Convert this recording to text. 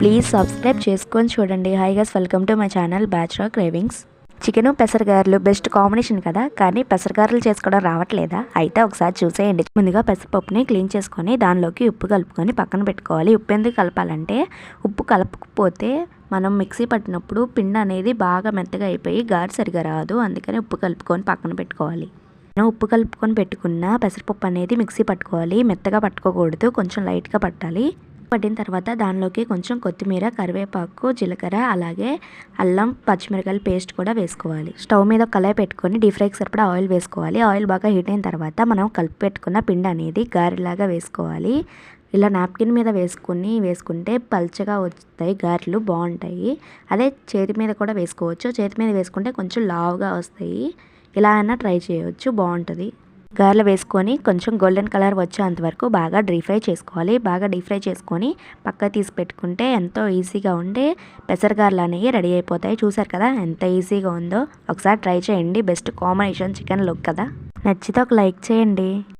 Please subscribe చేసుకొని చూడండి. Hi guys welcome to my channel bachelor cravings chicken పెసరగారలు best combination కదా. కానీ పెసరగారలు చేసుకోవడం రావట్లేదా? అయితే ఒకసారి చూసేయండి. ముందుగా పెసరపప్పుని క్లీన్ చేసుకొని దానిలోకి ఉప్పు కలుపుకొని పక్కన పెట్టుకోవాలి. ఉప్పు ఎందుకు కలపాలంటే ఉప్పు కలపకపోతే మనం మిక్సీ పట్టినప్పుడు పిండి అనేది బాగా మెత్తగా అయిపోయి గారు సరిగా రాదు. అందుకని ఉప్పు కలుపుకొని పక్కన పెట్టుకోవాలి. మనం ఉప్పు కలుపుకొని పెట్టుకున్న పెసరపప్పు అనేది మిక్సీ పట్టుకోవాలి. మెత్తగా పట్టుకోకూడదు. కొంచెం లైట్గా పట్టాలి. పట్టిన తర్వాత దానిలోకి కొంచెం కొత్తిమీర కరివేపాకు జీలకర్ర అలాగే అల్లం పచ్చిమిరకాయల పేస్ట్ కూడా వేసుకోవాలి. స్టవ్ మీద ఒక కళాయి పెట్టుకొని డీప్ ఫ్రైకి సరిపడా ఆయిల్ వేసుకోవాలి. ఆయిల్ బాగా హీట్ అయిన తర్వాత మనం కలిపి పెట్టుకున్న పిండి అనేది గారెలాగా వేసుకోవాలి. ఇలా నాప్కిన్ మీద వేసుకుని వేసుకుంటే పల్చగా వస్తాయి గారెలు బాగుంటాయి. అదే చేతి మీద కూడా వేసుకోవచ్చు. చేతి మీద వేసుకుంటే కొంచెం లావుగా వస్తాయి. ఇలా అయినా ట్రై చేయవచ్చు బాగుంటుంది. గారెలు వేసుకొని కొంచెం గోల్డెన్ కలర్ వచ్చేంత వరకు బాగా డీప్ ఫ్రై చేసుకోవాలి. బాగా డీప్ ఫ్రై చేసుకొని పక్క తీసి పెట్టుకుంటే ఎంతో ఈజీగా ఉండే పెసరగారలు అనేవి రెడీ అయిపోతాయి. చూసారు కదా ఎంత ఈజీగా ఉందో. ఒకసారి ట్రై చేయండి. బెస్ట్ కాంబినేషన్ చికెన్ లుక్ కదా. నచ్చితే ఒక లైక్ చేయండి.